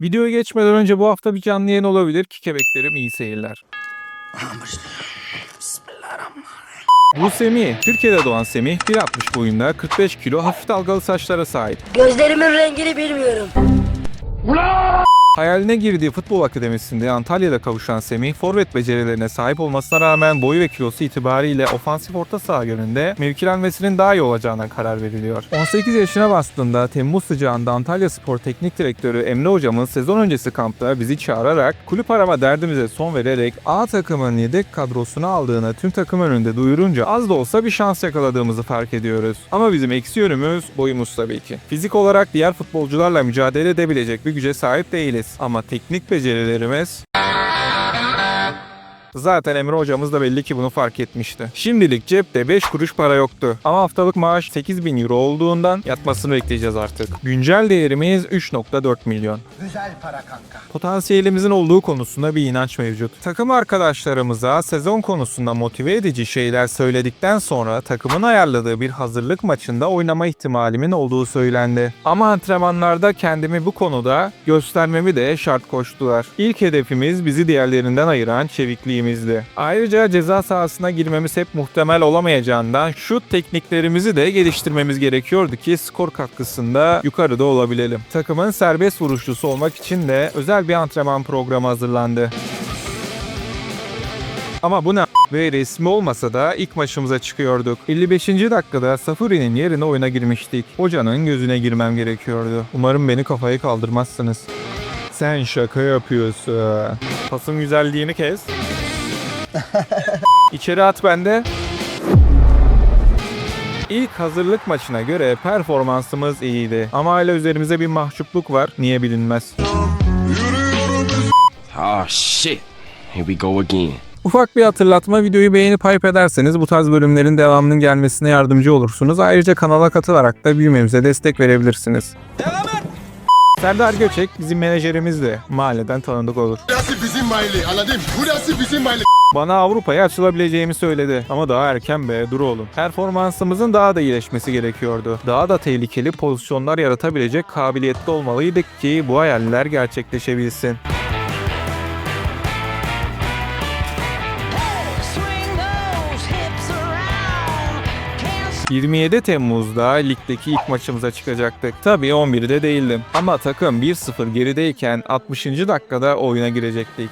Videoya geçmeden önce bu hafta bir canlı yayın olabilir ki kebeklerim iyi seyirler. Bu Semih, Türkiye'de doğan Semih, 1.60 boyunda, 45 kilo, hafif dalgalı saçlara sahip. Gözlerimin rengini bilmiyorum. Hayaline girdiği futbol akademisinde Antalya'da kavuşan Semih, forvet becerilerine sahip olmasına rağmen boyu ve kilosu itibariyle ofansif orta saha yönünde mevkilenmesinin daha iyi olacağına karar veriliyor. 18 yaşına bastığında Temmuz sıcağında Antalya Spor Teknik Direktörü Emre Hocam'ın sezon öncesi kampta bizi çağırarak kulüp arama derdimize son vererek A takımın yedek kadrosuna aldığını tüm takım önünde duyurunca az da olsa bir şans yakaladığımızı fark ediyoruz. Ama bizim eksi yönümüz boyumuz tabii ki. Fizik olarak diğer futbolcularla mücadele edebilecek bir güce sahip değiliz. Ama teknik becerilerimiz Zaten Emre hocamız da belli ki bunu fark etmişti. Şimdilik cepte 5 kuruş para yoktu. Ama haftalık maaş 8000 euro olduğundan yatmasını bekleyeceğiz artık. Güncel değerimiz 3.4 milyon. Güzel para kanka. Potansiyelimizin olduğu konusunda bir inanç mevcut. Takım arkadaşlarımıza sezon konusunda motive edici şeyler söyledikten sonra takımın ayarladığı bir hazırlık maçında oynama ihtimalimin olduğu söylendi. Ama antrenmanlarda kendimi bu konuda göstermemi de şart koştular. İlk hedefimiz bizi diğerlerinden ayıran çevikliğimizdi. Ayrıca ceza sahasına girmemiz hep muhtemel olamayacağından şut tekniklerimizi de geliştirmemiz gerekiyordu ki skor katkısında yukarıda olabilelim. Takımın serbest vuruşlusu olmak için de özel bir antrenman programı hazırlandı. Ama bu ne ve resmi olmasa da ilk maçımıza çıkıyorduk. 55. dakikada Safuri'nin yerine oyuna girmiştik. Hocanın gözüne girmem gerekiyordu. Umarım beni kafayı kaldırmazsınız. Sen şaka yapıyorsun. Pasın güzelliğini kes. İçeri at bende. İlk hazırlık maçına göre performansımız iyiydi. Ama hala üzerimize bir mahcupluk var. Niye bilinmez. Oh shit. Here we go again. Ufak bir hatırlatma videoyu beğenip hype ederseniz bu tarz bölümlerin devamının gelmesine yardımcı olursunuz. Ayrıca kanala katılarak da büyümemize destek verebilirsiniz. Serdar Göçek bizim menajerimizdi. Mahalleden tanıdık olur. Burası bizim mahalle anladın? Burası bizim mahalle. Bana Avrupa'ya açılabileceğimi söyledi. Ama daha erken be dur oğlum. Performansımızın daha da iyileşmesi gerekiyordu. Daha da tehlikeli pozisyonlar yaratabilecek kabiliyetli olmalıydık ki bu hayaller gerçekleşebilsin. 27 Temmuz'da ligdeki ilk maçımıza çıkacaktık. Tabii 11'de değildim. Ama takım 1-0 gerideyken 60. dakikada oyuna girecektik.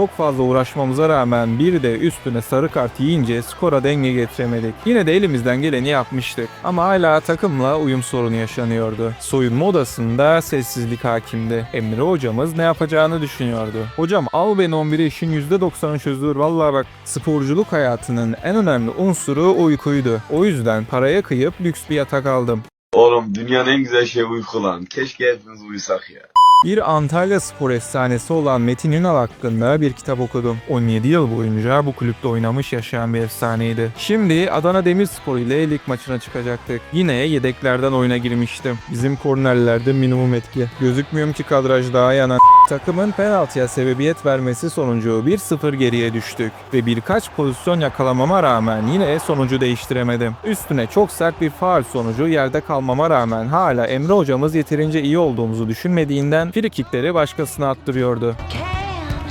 Çok fazla uğraşmamıza rağmen bir de üstüne sarı kart yiyince skora denge getiremedik. Yine de elimizden geleni yapmıştık. Ama hala takımla uyum sorunu yaşanıyordu. Soyunma odasında sessizlik hakimdi. Emre hocamız ne yapacağını düşünüyordu. Hocam al beni 11'e işin %90'ı çözülür. Vallahi bak sporculuk hayatının en önemli unsuru uykuydu. O yüzden paraya kıyıp lüks bir yatak aldım. Oğlum dünyanın en güzel şeyi uyku lan. Keşke hepimiz uyusak ya. Bir Antalya spor efsanesi olan Metin Ünal hakkında bir kitap okudum. 17 yıl boyunca bu kulüpte oynamış yaşayan bir efsaneydi. Şimdi Adana Demirspor ile lig maçına çıkacaktık. Yine yedeklerden oyuna girmiştim. Bizim kornerlerde minimum etki. Gözükmüyorum ki kadraj daha yanan. Takımın penaltıya sebebiyet vermesi sonucu 1-0 geriye düştük ve birkaç pozisyon yakalamama rağmen yine sonucu değiştiremedim. Üstüne çok sert bir faal sonucu yerde kalmama rağmen hala Emre hocamız yeterince iyi olduğumuzu düşünmediğinden frikikleri başkasına attırıyordu.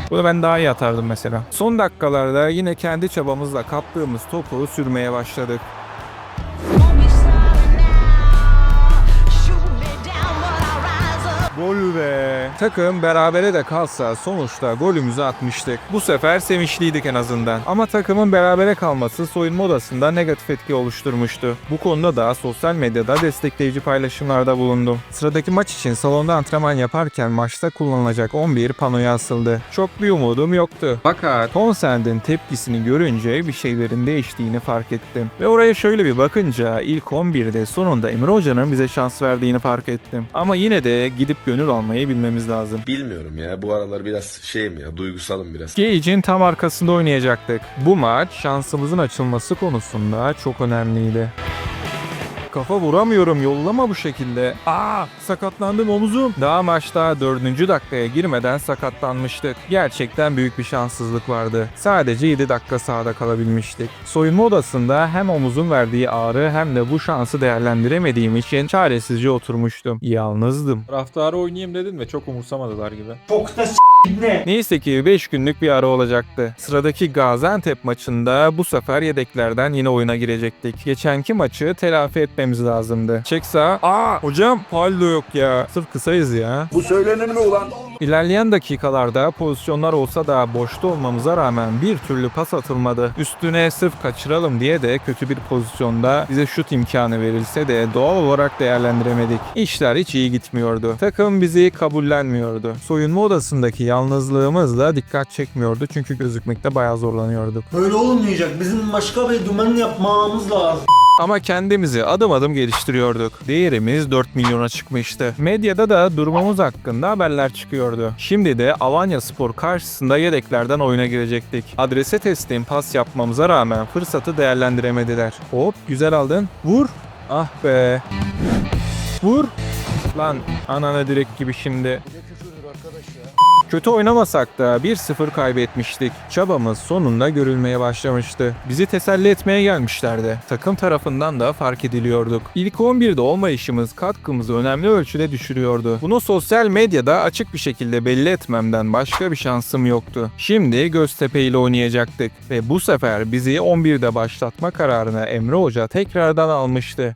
Bunu ben daha iyi atardım mesela. Son dakikalarda yine kendi çabamızla kaptığımız topu sürmeye başladık. Gol be. Takım berabere de kalsa sonuçta golümüzü atmıştık. Bu sefer sevinçliydik en azından. Ama takımın berabere kalması soyunma odasında negatif etki oluşturmuştu. Bu konuda da sosyal medyada destekleyici paylaşımlarda bulundum. Sıradaki maç için salonda antrenman yaparken maçta kullanılacak 11 panoya asıldı. Çok bir umudum yoktu. Fakat Townsend'in tepkisini görünce bir şeylerin değiştiğini fark ettim. Ve oraya şöyle bir bakınca ilk 11'de sonunda Emre Hoca'nın bize şans verdiğini fark ettim. Ama yine de gidip gönül almayı bilmemiz lazım. Bilmiyorum ya bu aralar biraz şeyim ya duygusalım biraz. Gage'in tam arkasında oynayacaktık. Bu maç şansımızın açılması konusunda çok önemliydi. Kafa vuramıyorum yollama bu şekilde. Aa sakatlandım omuzum. Daha maçta 4. dakikaya girmeden sakatlanmıştık. Gerçekten büyük bir şanssızlık vardı. Sadece 7 dakika sahada kalabilmiştik. Soyunma odasında hem omuzun verdiği ağrı hem de bu şansı değerlendiremediğim için çaresizce oturmuştum. Yalnızdım. Taraftarı oynayayım dedin ve çok umursamadılar gibi. Neyse ki 5 günlük bir ara olacaktı. Sıradaki Gaziantep maçında bu sefer yedeklerden yine oyuna girecektik. Geçenki maçı telafi etmemiz lazımdı. Çek sağa. Aa hocam de yok ya. Sırf kısayız ya. Bu söylenir mi ulan? İlerleyen dakikalarda pozisyonlar olsa da boşta olmamıza rağmen bir türlü pas atılmadı. Üstüne sırf kaçıralım diye de kötü bir pozisyonda bize şut imkanı verilse de doğal olarak değerlendiremedik. İşler hiç iyi gitmiyordu. Takım bizi kabullenmiyordu. Soyunma odasındaki yalnızlığımız da dikkat çekmiyordu çünkü gözükmekte bayağı zorlanıyorduk. Böyle olmayacak. Bizim başka bir dümen yapmamız lazım. Ama kendimizi adım adım geliştiriyorduk. Değerimiz 4 milyona çıkmıştı. Medyada da durumumuz hakkında haberler çıkıyordu. Şimdi de Alanya Spor karşısında yedeklerden oyuna girecektik. Adrese teslim pas yapmamıza rağmen fırsatı değerlendiremediler. Hop güzel aldın. Vur. Ah be. Vur. Lan anana direkt gibi şimdi. Kötü oynamasak da 1-0 kaybetmiştik. Çabamız sonunda görülmeye başlamıştı. Bizi teselli etmeye gelmişlerdi. Takım tarafından da fark ediliyorduk. İlk 11'de olmayışımız katkımızı önemli ölçüde düşürüyordu. Bunu sosyal medyada açık bir şekilde belli etmemden başka bir şansım yoktu. Şimdi Göztepe ile oynayacaktık ve bu sefer bizi 11'de başlatma kararını Emre Hoca tekrardan almıştı.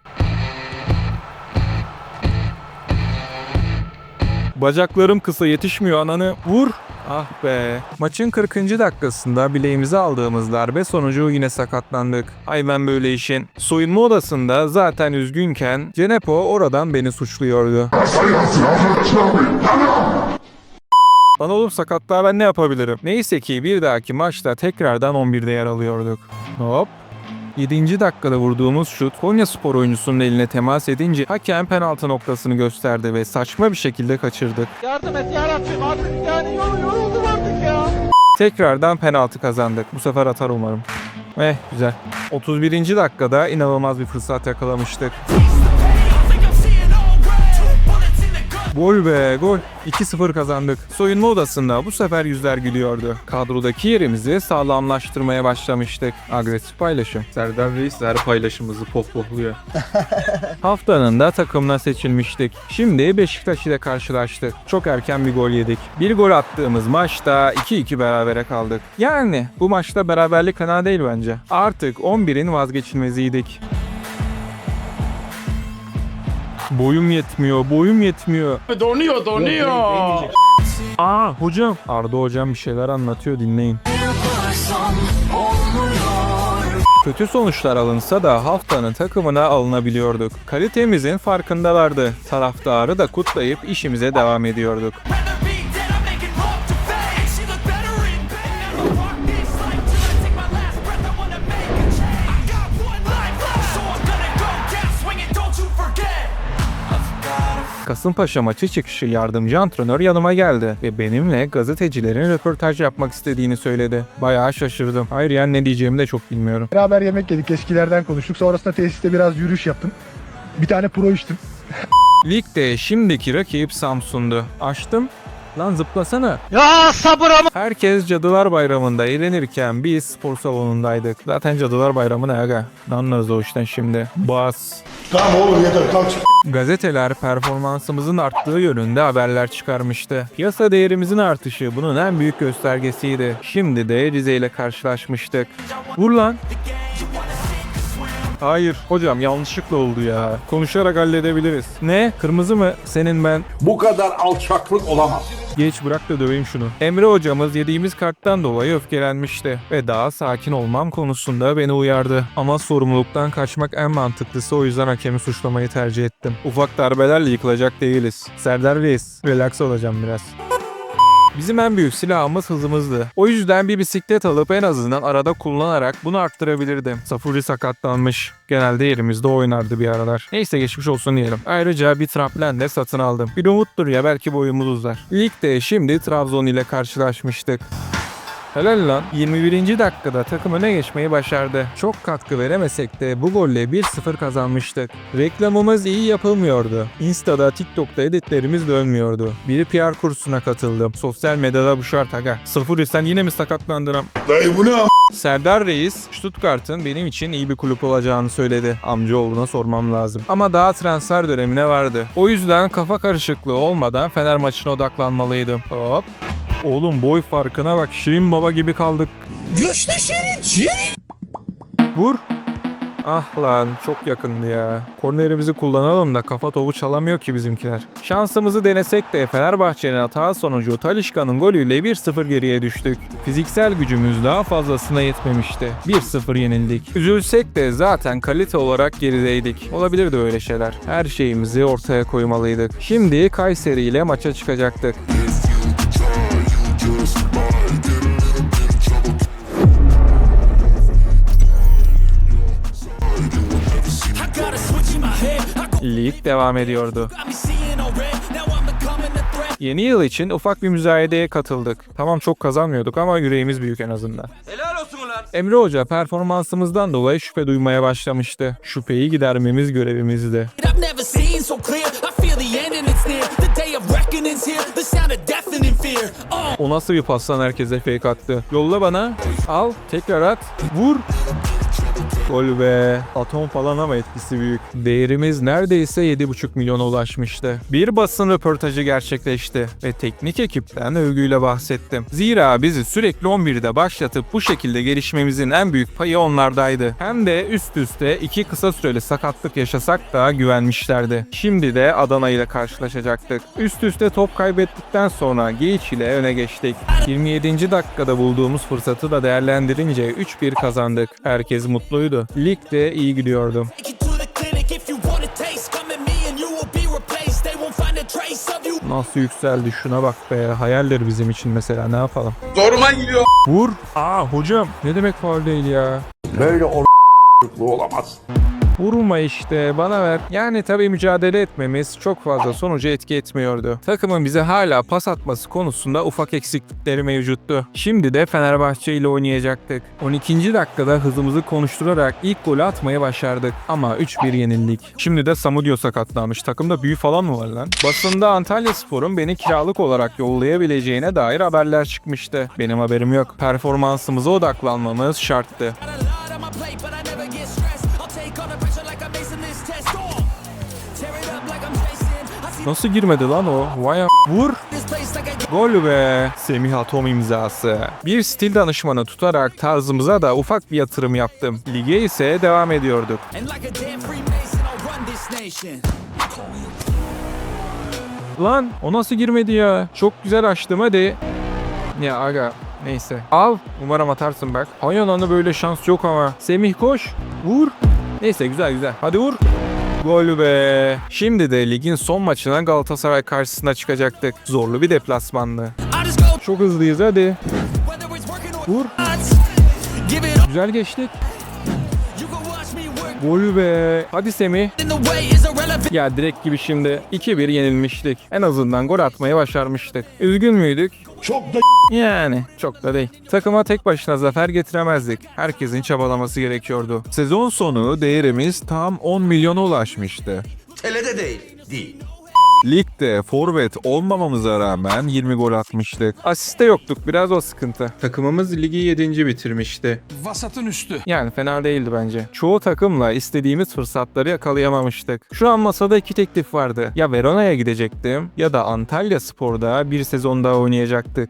Bacaklarım kısa yetişmiyor ananı. Vur. Ah be. Maçın 40. dakikasında bileğimize aldığımız darbe sonucu yine sakatlandık. Ay ben böyle işin. Soyunma odasında zaten üzgünken Cenepo oradan beni suçluyordu. Lan oğlum sakatlığa ben ne yapabilirim? Neyse ki bir dahaki maçta tekrardan 11'de yer alıyorduk. Hop. 7. dakikada vurduğumuz şut Konya Spor oyuncusunun eline temas edince hakem penaltı noktasını gösterdi ve saçma bir şekilde kaçırdık. Yardım et yarabbim artık yani yol yoruldum artık ya. Tekrardan penaltı kazandık. Bu sefer atar umarım. Eh güzel. 31. dakikada inanılmaz bir fırsat yakalamıştık. Gol be gol. 2-0 kazandık. Soyunma odasında bu sefer yüzler gülüyordu. Kadrodaki yerimizi sağlamlaştırmaya başlamıştık. Agresif paylaşım. Serdar Reis her paylaşımımızı pohpohluyor. Haftanın da takımına seçilmiştik. Şimdi Beşiktaş ile karşılaştık. Çok erken bir gol yedik. Bir gol attığımız maçta 2-2 berabere kaldık. Yani bu maçta beraberlik fena değil bence. Artık 11'in vazgeçilmeziydik. Boyum yetmiyor, boyum yetmiyor. Donuyor donuyor. Aa hocam. Arda hocam bir şeyler anlatıyor dinleyin. Kötü sonuçlar alınsa da haftanın takımına alınabiliyorduk. Kalitemizin farkındalardı. Taraftarı da kutlayıp işimize devam ediyorduk. Kasımpaşa maçı çıkışı yardımcı antrenör yanıma geldi ve benimle gazetecilerin röportaj yapmak istediğini söyledi. Bayağı şaşırdım. Hayır yani ne diyeceğimi de çok bilmiyorum. Beraber yemek yedik, eskilerden konuştuk. Sonrasında tesiste biraz yürüyüş yaptım. Bir tane pro içtim. Ligde şimdiki rakip Samsun'du. Açtım. Lan zıplasana. Ya sabır ama. Herkes Cadılar Bayramı'nda eğlenirken biz spor salonundaydık. Zaten Cadılar Bayramı ne aga? Ne anlarız o işten şimdi? Bas. Tamam oğlum yeter kalk. Gazeteler performansımızın arttığı yönünde haberler çıkarmıştı. Piyasa değerimizin artışı bunun en büyük göstergesiydi. Şimdi de Rize ile karşılaşmıştık. Vur lan. Hayır hocam yanlışlıkla oldu ya. Konuşarak halledebiliriz. Ne? Kırmızı mı? Senin ben. Bu kadar alçaklık olamaz. Geç bırak da döveyim şunu. Emre hocamız yediğimiz karttan dolayı öfkelenmişti ve daha sakin olmam konusunda beni uyardı. Ama sorumluluktan kaçmak en mantıklısı o yüzden hakemi suçlamayı tercih ettim. Ufak darbelerle yıkılacak değiliz. Serdar Reis, relax olacağım biraz. Bizim en büyük silahımız hızımızdı. O yüzden bir bisiklet alıp en azından arada kullanarak bunu arttırabilirdim. Safuri sakatlanmış. Genelde yerimizde oynardı bir aralar. Neyse geçmiş olsun diyelim. Ayrıca bir trample de satın aldım. Bir umuttur ya belki boyumuz uzar. Ligde şimdi Trabzon ile karşılaşmıştık. Helal lan. 21. dakikada takım öne geçmeyi başardı. Çok katkı veremesek de bu golle 1-0 kazanmıştık. Reklamımız iyi yapılmıyordu. Insta'da, TikTok'ta editlerimiz dönmüyordu. Bir PR kursuna katıldım. Sosyal medyada bu şart aga. Sıfır sen yine mi sakatlandın am? Dayı bu ne am- Serdar Reis, Stuttgart'ın benim için iyi bir kulüp olacağını söyledi. Amcaoğluna sormam lazım. Ama daha transfer dönemine vardı. O yüzden kafa karışıklığı olmadan Fener maçına odaklanmalıydım. Hop. Oğlum boy farkına bak. Şirin baba gibi kaldık. Güçlü Şirin, Şirin. Vur. Ah lan çok yakındı ya. Kornerimizi kullanalım da kafa topu çalamıyor ki bizimkiler. Şansımızı denesek de Fenerbahçe'nin hata sonucu Talişka'nın golüyle 1-0 geriye düştük. Fiziksel gücümüz daha fazlasına yetmemişti. 1-0 yenildik. Üzülsek de zaten kalite olarak gerideydik. Olabilirdi öyle şeyler. Her şeyimizi ortaya koymalıydık. Şimdi Kayseri ile maça çıkacaktık. Lig devam ediyordu. Yeni yıl için ufak bir müzayedeye katıldık. Tamam çok kazanmıyorduk ama yüreğimiz büyük en azından. Helal olsun ulan. Emre Hoca performansımızdan dolayı şüphe duymaya başlamıştı. Şüpheyi gidermemiz görevimizdi. Oh. O nasıl bir pastan herkese fake attı. Yolla bana. Al. Tekrar at. Vur. Gol be. Atom falan ama etkisi büyük. Değerimiz neredeyse 7,5 milyona ulaşmıştı. Bir basın röportajı gerçekleşti ve teknik ekipten övgüyle bahsettim. Zira bizi sürekli 11'de başlatıp bu şekilde gelişmemizin en büyük payı onlardaydı. Hem de üst üste iki kısa süreli sakatlık yaşasak da güvenmişlerdi. Şimdi de Adana ile karşılaşacaktık. Üst üste top kaybettikten sonra Geiç ile öne geçtik. 27. dakikada bulduğumuz fırsatı da değerlendirince 3-1 kazandık. Herkes mutluydu. Lig de iyi gidiyordu. Nasıl yükseldi şuna bak be. Hayaldir bizim için mesela ne yapalım. Zoruma gidiyor. Vur. Aa hocam ne demek faul değil ya. Böyle or olamaz. Vurma işte bana ver. Yani tabii mücadele etmemiz çok fazla sonuca etki etmiyordu. Takımın bize hala pas atması konusunda ufak eksiklikleri mevcuttu. Şimdi de Fenerbahçe ile oynayacaktık. 12. dakikada hızımızı konuşturarak ilk golü atmayı başardık. Ama 3-1 yenildik. Şimdi de Samudio sakatlanmış. Takımda büyü falan mı var lan? Basında Antalya Spor'un beni kiralık olarak yollayabileceğine dair haberler çıkmıştı. Benim haberim yok. Performansımıza odaklanmamız şarttı. Nasıl girmedi lan o? Vay a- Vur. Gol be. Semih Atom imzası. Bir stil danışmanı tutarak tarzımıza da ufak bir yatırım yaptım. Lige ise devam ediyorduk. Lan o nasıl girmedi ya? Çok güzel açtım hadi. Ya aga neyse. Al. Umarım atarsın bak. Hay ananı böyle şans yok ama. Semih koş. Vur. Neyse güzel güzel. Hadi vur. Gol be. Şimdi de ligin son maçına Galatasaray karşısına çıkacaktık. Zorlu bir go Çok hızlıyız hadi. Vur. Güzel geçtik. Gol be. Hadi irrelevant. Ya direkt gibi şimdi 2-1 yenilmiştik. En azından gol atmayı başarmıştık. Üzgün müydük? Çok da Yani çok da değil. Takıma tek başına zafer getiremezdik. Herkesin çabalaması gerekiyordu. Sezon sonu değerimiz tam 10 milyona ulaşmıştı. Telede değil. Değil. Ligde forvet olmamamıza rağmen 20 gol atmıştık. Asiste yoktuk biraz o sıkıntı. Takımımız ligi 7. bitirmişti. Vasatın üstü. Yani fena değildi bence. Çoğu takımla istediğimiz fırsatları yakalayamamıştık. Şu an masada iki teklif vardı. Ya Verona'ya gidecektim ya da Antalya Spor'da bir sezon daha oynayacaktık.